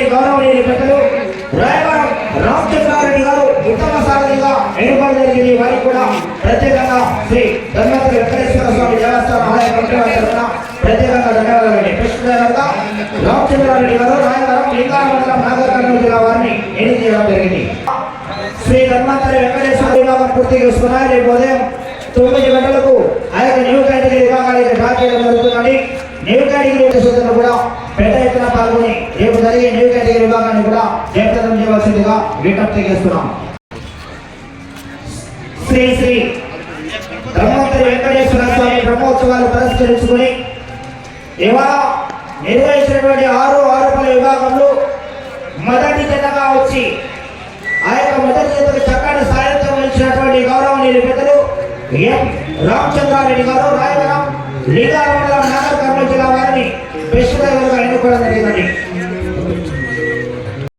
ఉన్నటువంటి గౌరవనీయులు పెద్దలు రాయవరం రామచంద్రారెడ్డి గారు ఉత్తమ సారథిగా ఎన్నుకోవడం జరిగింది. వారికి కూడా ప్రత్యేకంగా శ్రీ ధర్మేంద్ర వెంకటేశ్వర స్వామి దేవస్థానం ఆలయ కమిటీ ప్రత్యేకంగా ధన్యవాదాలండి కృష్ణదేవత రామచంద్రారెడ్డి గారు రాయవరం లింగా మండలం నాగర్ కర్నూలు జిల్లా వారిని ఎన్నిక చేయడం జరిగింది. శ్రీ ధర్మాంతరి వెంకటేశ్వర పూర్తి చేసుకున్నారు రేపు ఉదయం తొమ్మిది గంటలకు ఆ యొక్క న్యూ కేటగిరీ విభాగానికి డ్రా చేయడం జరుగుతుందని న్యూ కేటగిరీ సూచనలు కూడా పెద్ద ఎత్తున పాల్గొని రేపు జరిగే న్యూ కేటగిరీ విభాగాన్ని కూడా జయప్రదం చేయవలసిందిగా విజ్ఞప్తి చేస్తున్నాం. శ్రీ శ్రీ ధర్మాంతరి వెంకటేశ్వర స్వామి బ్రహ్మోత్సవాలు పురస్కరించుకుని ఇవాళ నిర్వహించినటువంటి ఆరు ఆరుపల విభాగంలో మొదటి జతగా వచ్చి ఆ యొక్క మొదటి జతకు చక్కటి సాయంత్రం ఇచ్చినటువంటి గౌరవనీయులు పెద్దలు ఎం రామచంద్రారెడ్డి గారు లింగాల మండలం నాగర్ కర్నూలు జిల్లా వారిని బెస్ట్ డ్రైవర్గా ఎన్నుకోవడం జరిగిందండి.